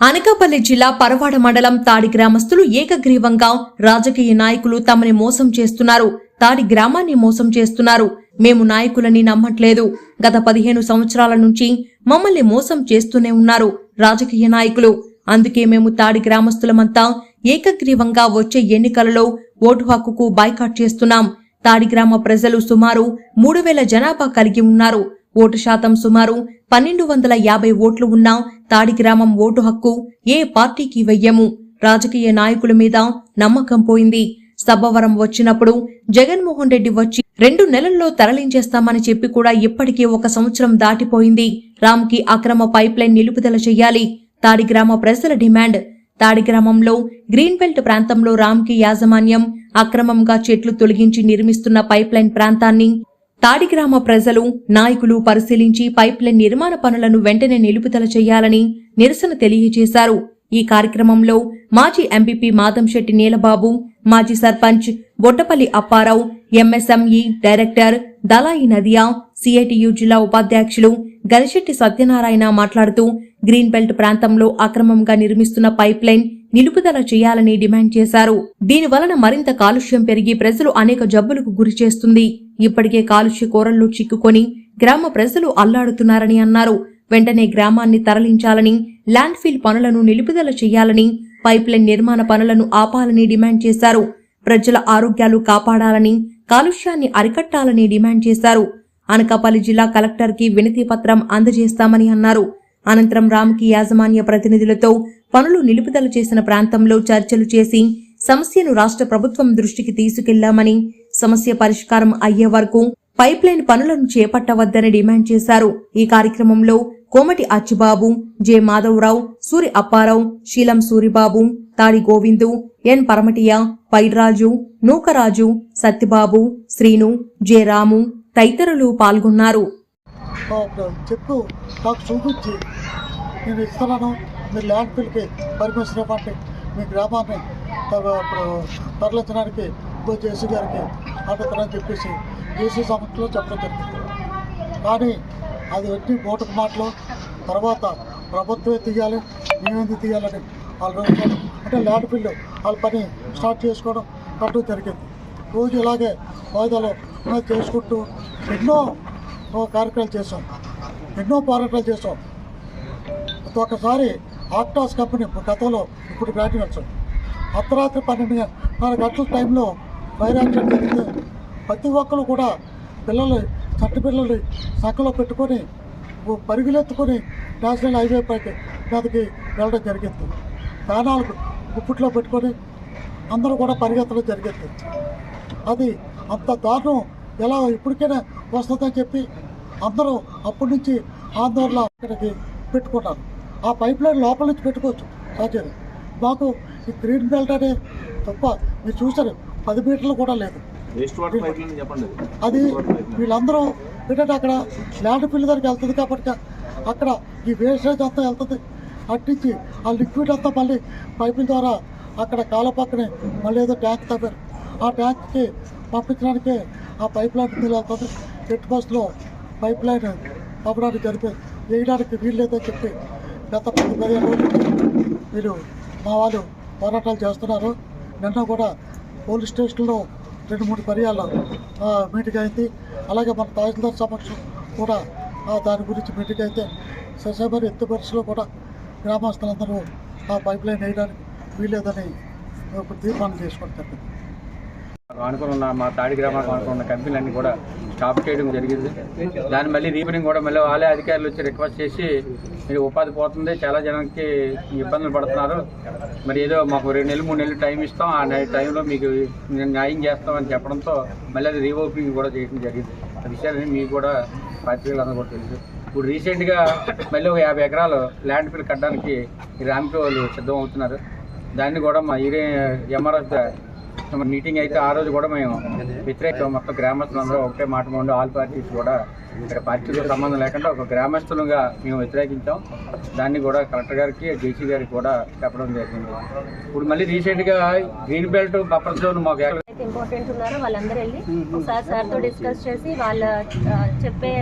అనకాపల్లి జిల్లా పరవాడ మండలం తాడి గ్రామస్తులు ఏకగ్రీవంగా రాజకీయ నాయకులు తమని మోసం చేస్తున్నారు. తాడి గ్రామాన్ని మోసం చేస్తున్నారు. మేము నాయకులని నమ్మట్లేదు. గత పదిహేను సంవత్సరాల నుంచి మమ్మల్ని మోసం చేస్తూనే ఉన్నారు రాజకీయ నాయకులు. అందుకే మేము తాడి గ్రామస్తులమంతా ఏకగ్రీవంగా వచ్చే ఎన్నికలలో ఓటు హక్కుకు బాయ్కాట్ చేస్తున్నాం. తాడి గ్రామ ప్రజలు సుమారు మూడు వేల జనాభా కలిగి ఉన్నారు. ఓటు శాతం సుమారు పన్నెండు వందల యాభై ఓట్లు ఉన్న తాడి గ్రామం ఓటు హక్కు ఏ పార్టీకి వెయ్యము. రాజకీయ నాయకుల మీద నమ్మకం పోయింది. సభవరం వచ్చినప్పుడు జగన్మోహన్ రెడ్డి వచ్చి రెండు నెలల్లో తరలించేస్తామని చెప్పి కూడా ఇప్పటికే ఒక సంవత్సరం దాటిపోయింది. రామ్కి అక్రమ పైప్లైన్ నిలుపుదల చెయ్యాలి తాడి గ్రామ ప్రజల డిమాండ్. తాడి గ్రామంలో గ్రీన్ బెల్ట్ ప్రాంతంలో రామ్కి యాజమాన్యం అక్రమంగా చెట్లు తొలగించి నిర్మిస్తున్న పైప్లైన్ ప్రాంతాన్ని తాడి గ్రామ ప్రజలు నాయకులు పరిశీలించి పైప్లైన్ నిర్మాణ పనులను వెంటనే నిలుపుదల చేయాలని నిరసన తెలియజేశారు. ఈ కార్యక్రమంలో మాజీ ఎంపీపీ మాధంశెట్టి నీలబాబు మాజీ sarpanch Bottapalli Apparao MSME director Dalai Nadiya CITU జిల్లా ఉపాధ్యక్షులు గరిశెట్టి సత్యనారాయణ మాట్లాడుతూ గ్రీన్ బెల్ట్ ప్రాంతంలో అక్రమంగా నిర్మిస్తున్న పైప్లైన్ నిలుపుదల చేయాలని డిమాండ్ చేశారు. దీని వలన మరింత కాలుష్యం పెరిగి ప్రజలు అనేక జబ్బులకు గురి చేస్తుంది ఇప్పటికే కాలుష్య కూరల్లో చిక్కుకొని గ్రామ ప్రజలు అల్లాడుతున్నారని అన్నారు. వెంటనే గ్రామాన్ని తరలించాలని ల్యాండ్ఫిల్ పనులను నిలుపుదల చేయాలని పైప్లైన్ నిర్మాణ పనులను ఆపాలని డిమాండ్ చేశారు. ప్రజల ఆరోగ్యాలు కాపాడాలని కాలుష్యాన్ని అరికట్టాలని డిమాండ్ చేశారు. అనకాపల్లి జిల్లా కలెక్టర్కి వినతి పత్రం అందజేస్తామని అన్నారు. అనంతరం రామ్కి యాజమాన్య ప్రతినిధులతో పనులు నిలుపుదల చేసిన ప్రాంతంలో చర్చలు చేసి సమస్యను రాష్ట్ర ప్రభుత్వం దృష్టికి తీసుకెళ్ళామని సమస్య పరిష్కారం అయ్యే వరకు పైప్లైన్ పనులను చేపట్టవద్దని డిమాండ్ చేశారు. ఈ కార్యక్రమంలో Komati Achubabu J Madhavarao Suri Apparao Seelam Suribabu Thadi Govindu N Paramatiya Paidraju Nookaraju Satyababu Srinu J Ramu తదితరులు పాల్గొన్నారు. నాకు చూపించి నేను ఇస్తున్నాను ల్యాండ్ ఫిల్కి పర్మిషన్ ఇవ్వండి. మీ గ్రామాన్ని తరలించడానికి ఇంకో జేసీ గారికి అడుగుతారని చెప్పేసి జేసీ సమస్యలో చెప్పడం జరిగింది. కానీ అది వచ్చి బోటకు మాటలు తర్వాత ప్రభుత్వమే తీయాలి మేమేంది తీయాలని వాళ్ళు అంటే ల్యాండ్ బిల్లు వాళ్ళ పని స్టార్ట్ చేసుకోవడం కట్టు జరిగింది. రోజు ఇలాగే వాయిదాలు చేసుకుంటూ ఎన్నో కార్యక్రమాలు చేశాం. ఎన్నో పోరాటాలు చేసాం ఒకసారి ఆక్టాస్ కంపెనీ గతంలో ఇప్పుడు గ్రాడ్యుయేట్స్ వచ్చాం అర్ధరాత్రి పన్నెండు నాలుగు గంటల టైంలో ఫైర్ యాక్సిడెంట్ జరిగితే ప్రతి ఒక్కరు కూడా పిల్లలు చట్ట పిల్లల్ని సక్కలో పెట్టుకొని పరుగులెత్తుకొని నేషనల్ హైవే పైకి మీదకి వెళ్ళడం జరిగింది. ప్రాణాలకు గుప్పిట్లో పెట్టుకొని అందరూ కూడా పరిగెత్తడం జరిగింది. అది అంత దారుణం ఎలా ఇప్పటికైనా వస్తుందని చెప్పి అందరూ అప్పటి నుంచి ఆందోళన అక్కడికి పెట్టుకున్నారు. ఆ పైప్ లైన్ లోపల నుంచి పెట్టుకోవచ్చు సహజంగా మాకు ఈ గ్రీన్ బెల్ట్ అనే తప్ప మీరు చూసారు పది మీటర్లు కూడా లేదు. అది వీళ్ళందరూ ఏంటంటే అక్కడ ల్యాండ్ ఫిల్ దగ్గరికి వెళ్తుంది కాబట్టి అక్కడ ఈ వేస్టేజ్ అంతా వెళ్తుంది. అట్టించి ఆ లిక్విడ్ అంతా మళ్ళీ పైపుల ద్వారా అక్కడ కాల పక్కనే మళ్ళీ ఏదో ట్యాంక్ తవ్వారు. ఆ ట్యాంక్కి పంపించడానికి ఆ పైప్ లైన్ నీళ్ళు వెళ్తుంది. ఎట్టి బస్సులో పైప్ లైన్ పంపడానికి జరిపి వేయడానికి వీలు లేదని చెప్పి గత పది పదిహేను రోజుల వీళ్ళు మా వాళ్ళు పోరాటాలు చేస్తున్నారు. నిన్న కూడా పోలీస్ స్టేషన్లో రెండు మూడు పర్యాలు మీటింగ్ అయింది. అలాగే మన తహసీల్దార్ సమక్షం కూడా దాని గురించి మీటింగ్ అయితే ససేమరి ఎత్తు పరిస్థితిలో కూడా గ్రామస్తులందరూ ఆ పైప్ లైన్ వేయడానికి వీలేదని ఒక తీర్మానం చేసుకోవడం జరిగింది. ఆనుకుని ఉన్న మా తాడి గ్రామానికి అనుకున్న కంపెనీలన్నీ కూడా స్టాప్ చేయడం జరిగింది. దాన్ని మళ్ళీ రీపరింగ్ కూడా మళ్ళీ వాళ్ళే అధికారులు వచ్చి రిక్వెస్ట్ చేసి మీరు ఉపాధి పోతుంది. చాలా జనానికి ఇబ్బందులు పడుతున్నారు. మరి ఏదో మాకు రెండు నెలలు మూడు నెలలు టైం ఇస్తాం. ఆ టైంలో మీకు నేను న్యాయం చేస్తామని చెప్పడంతో మళ్ళీ అది రీఓపెనింగ్ కూడా చేయడం జరిగింది. ఆ విషయాన్ని మీకు కూడా పాత్రికలందరూ కూడా తెలుసు. ఇప్పుడు రీసెంట్గా మళ్ళీ ఒక యాభై ఎకరాలు ల్యాండ్ ఫీల్ కట్టడానికి ఈ రామ్కి వాళ్ళు సిద్ధం అవుతున్నారు. దాన్ని కూడా మా ఏరియా ఎంఆర్ఎఫ్ మీటింగ్ అయితే ఆ రోజు కూడా మేము వ్యతిరేక మొత్తం గ్రామస్తులందరూ ఒకటే మాట ఉండి ఆల్ పార్టీస్ కూడా ఇక్కడ పార్టీతో సంబంధం లేకుండా ఒక గ్రామస్తులుగా మేము వ్యతిరేకించాం. దాన్ని కూడా కలెక్టర్ గారికి జేసీ గారికి కూడా చెప్పడం జరిగింది. ఇప్పుడు మళ్ళీ రీసెంట్గా గ్రీన్ బెల్ట్ బఫర్ జోన్ మాకు ఇంపార్టెంట్ ఉన్నారో వాళ్ళందరూ వెళ్ళి ఒకసారి సార్తో డిస్కస్ చేసి వాళ్ళ చెప్పే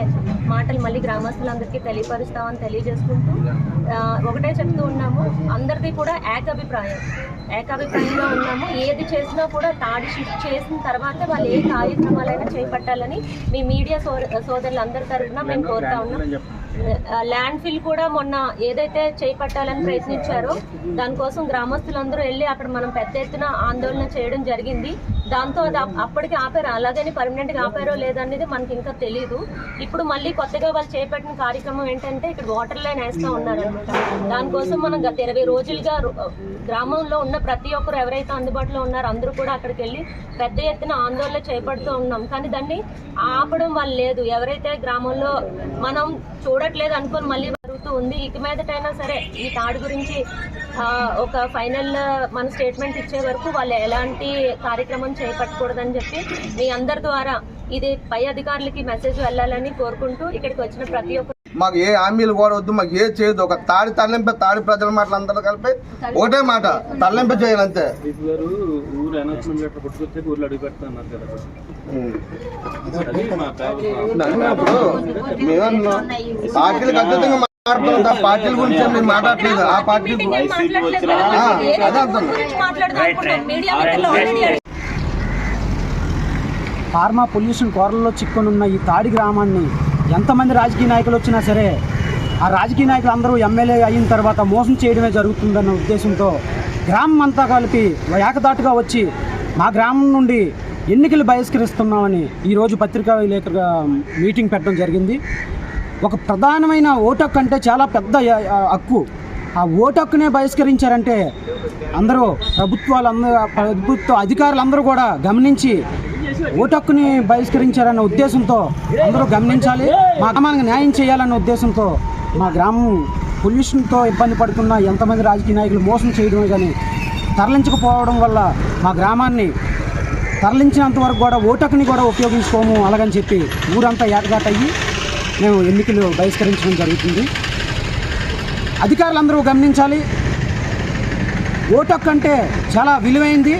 మాటలు మళ్ళీ గ్రామస్తులందరికీ తెలియపరుస్తామని తెలియజేసుకుంటూ ఒకటే చెప్తూ ఉన్నాము అందరిది కూడా ఏకాభిప్రాయం ఏకాభిప్రాయంలో ఉన్నాము ఏది చేసినా కూడా తాడి షిఫ్ట్ చేసిన తర్వాత వాళ్ళు ఏ కార్యక్రమాలైనా చేపట్టాలని మీ మీడియా సో సోదరులందరి తరఫున మేము కోరుతా ఉన్నాం. ల్యాండ్ ఫిల్ కూడా మొన్న ఏదైతే చేపట్టాలని ప్రయత్నించారో దానికోసం గ్రామస్తులందరూ వెళ్ళి అక్కడ మనం పెద్ద ఎత్తున ఆందోళన చేయడం జరిగింది. దాంతో అది అప్పటికి ఆపారు. అలాగని పర్మనెంట్గా ఆపారో లేదనేది మనకి ఇంకా తెలియదు ఇప్పుడు మళ్ళీ కొత్తగా వాళ్ళు చేపట్టిన కార్యక్రమం ఏంటంటే ఇక్కడ వాటర్ లైన్ వేస్తా ఉన్నారనమాట దానికోసం మనం గత ఇరవై రోజులుగా గ్రామంలో ఉన్న ప్రతి ఒక్కరు ఎవరైతే అందుబాటులో ఉన్నారో అందరూ కూడా అక్కడికి వెళ్ళి పెద్ద ఎత్తున ఆందోళన చేపడుతూ ఉన్నాం. కానీ దాన్ని ఆపడం వాళ్ళు లేదు. ఎవరైతే గ్రామంలో మనం చూడట్లేదు అనుకొని మళ్ళీ జరుగుతూ ఉంది. ఇక మీదటైనా సరే ఈ తాడు గురించి ఒక ఫైనల్ మన స్టేట్మెంట్ ఇచ్చే వరకు వాళ్ళు ఎలాంటి కార్యక్రమం చేపట్టకూడదని చెప్పి మీ అందరి ద్వారా ఇది పై అధికారులకి మెసేజ్ వెళ్ళాలని కోరుకుంటూ ఇక్కడికి వచ్చిన ప్రతి ఒక్క మాకు ఏ హామీలు కూడా వద్దు మాకు ఏ చేయదు ఒక తాడి తరలింపే తాడి ప్రజల మాటలు అందరూ కలిపి ఒకటే మాట తరలింప చేయాలి అంతే. మేమన్నాం పార్టీలకు పార్టీల గురించి మేము ఆ పార్టీ మాట్లాడలేదు ఆ, అడిగారు. ఫార్మా పొల్యూషన్ కోరల్లో చిక్కునున్న ఈ తాడి గ్రామాన్ని ఎంతమంది రాజకీయ నాయకులు వచ్చినా సరే ఆ రాజకీయ నాయకులు అందరూ ఎమ్మెల్యే అయిన తర్వాత మోసం చేయడమే జరుగుతుందన్న ఉద్దేశంతో గ్రామం అంతా కలిపి ఏకదాటుగా వచ్చి మా గ్రామం నుండి ఎన్నికలు బహిష్కరిస్తున్నామని ఈరోజు పత్రికా విలేకరుగా మీటింగ్ పెట్టడం జరిగింది. ఒక ప్రధానమైన ఓటు అంటే చాలా పెద్ద హక్కు. ఆ ఓటు హక్కునే బహిష్కరించారంటే అందరూ ప్రభుత్వాలందరూ ప్రభుత్వ అధికారులందరూ కూడా గమనించి ఓటు హక్కుని బహిష్కరించారన్న ఉద్దేశంతో అందరూ గమనించాలి. మా గ్రామానికి న్యాయం చేయాలన్న ఉద్దేశంతో మా గ్రామం పొల్యూషన్తో ఇబ్బంది పడుతున్న ఎంతమంది రాజకీయ నాయకులు మోసం చేయడమే కానీ తరలించకపోవడం వల్ల మా గ్రామాన్ని తరలించినంత వరకు కూడా ఓటకుని కూడా ఉపయోగించుకోము అలాగని చెప్పి ఊరంతా ఏకగాటయ్యి మేము ఎన్నికలు బహిష్కరించడం జరుగుతుంది. అధికారులందరూ గమనించాలి. ఓటక్ అంటే చాలా విలువైంది.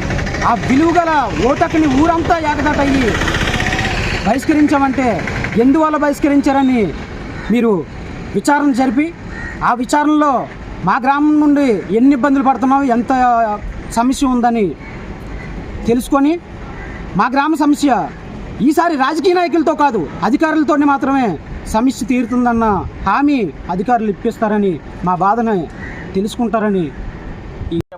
ఆ విలువ గల ఓటక్ని ఊరంతా ఏకదాట అయ్యి బహిష్కరించామంటే ఎందువల్ల బహిష్కరించారని మీరు విచారణ జరిపి ఆ విచారణలో మా గ్రామం నుండి ఎన్ని ఇబ్బందులు పడుతున్నామో ఎంత సమస్య ఉందని తెలుసుకొని మా గ్రామ సమస్య ఈసారి రాజకీయ నాయకులతో కాదు అధికారులతోనే మాత్రమే సమస్య తీరుతుందన్న హామీ అధికారులు ఇప్పిస్తారని మా బాధను తెలుసుకుంటారని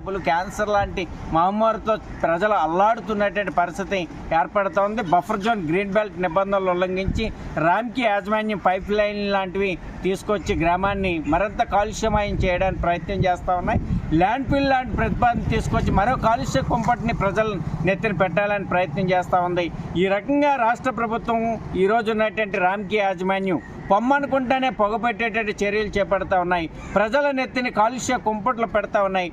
జబ్బులు క్యాన్సర్ లాంటి మహమ్మారితో ప్రజలు అల్లాడుతున్నటువంటి పరిస్థితి ఏర్పడుతోంది. బఫర్ జోన్ గ్రీన్ బెల్ట్ నిబంధనలు ఉల్లంఘించి రామ్కి యాజమాన్యం పైప్ లైన్ లాంటివి తీసుకొచ్చి గ్రామాన్ని మరింత కాలుష్యమయం చేయడానికి ప్రయత్నం చేస్తూ ఉన్నాయి. ల్యాండ్ ఫిల్ లాంటి ప్రతిపాదన తీసుకొచ్చి మరో కాలుష్య కుంపటిని ప్రజలు నెత్తిన పెట్టాలని ప్రయత్నం చేస్తూ ఉంది. ఈ రకంగా రాష్ట్ర ప్రభుత్వం ఈ ఉన్నటువంటి రామ్కి యాజమాన్యం పొమ్మనుకుంటేనే పొగపెట్టేటట్టు చర్యలు చేపడతా ఉన్నాయి. ప్రజల నెత్తిని కాలుష్య కుంపట్లు పెడతా ఉన్నాయి.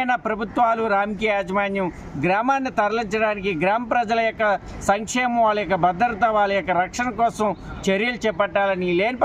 ఇప్పటికైనా ప్రభుత్వాలు రాజకీయ యాజమాన్యం గ్రామాన్ని తరలించడానికి గ్రామ ప్రజల యొక్క సంక్షేమం వాళ్ళ యొక్క భద్రత వాళ్ళ యొక్క రక్షణ కోసం చర్యలు చేపట్టాలని లేని